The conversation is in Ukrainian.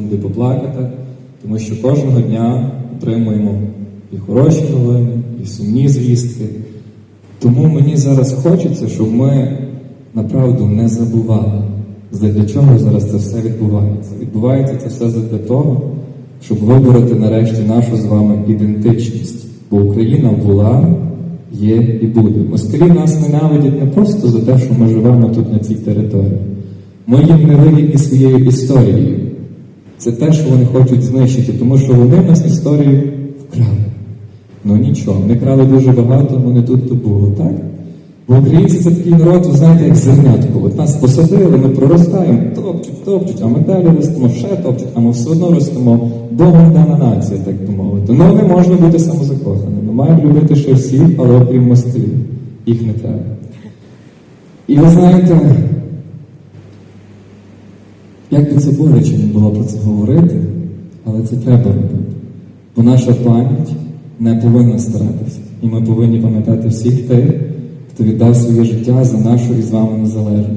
секунди поплакати, тому що кожного дня отримуємо і хороші новини, і сумні звістки. Тому мені зараз хочеться, щоб ми направду не забували, для чого зараз це все відбувається. Відбувається це все для того, щоб вибороти нарешті нашу з вами ідентичність. Бо Україна була, є і буде. Москалі нас ненавидять не просто за те, що ми живемо тут на цій території. Ми їм не вигідні своєю історією. Це те, що вони хочуть знищити, тому що вони в нас історію вкрали. Ну нічого, ми крали дуже багато, не тут то було, так? Бо українці це такий народ, ви знаєте, як зернятко. От нас посадили, ми проростаємо, топчуть, топчуть, а ми далі ростемо, ще топчуть, а ми все одно ростемо. Богом дана нація, так би мовити. Ну не можна бути самозакоханими. Маємо любити ще всіх, але окрім москалів. Їх не треба. І ви знаєте, як би це боляче не було про це говорити, але це треба робити. Бо наша пам'ять не повинна старатися. І ми повинні пам'ятати всіх тих, хто віддав своє життя за нашу і з вами незалежність.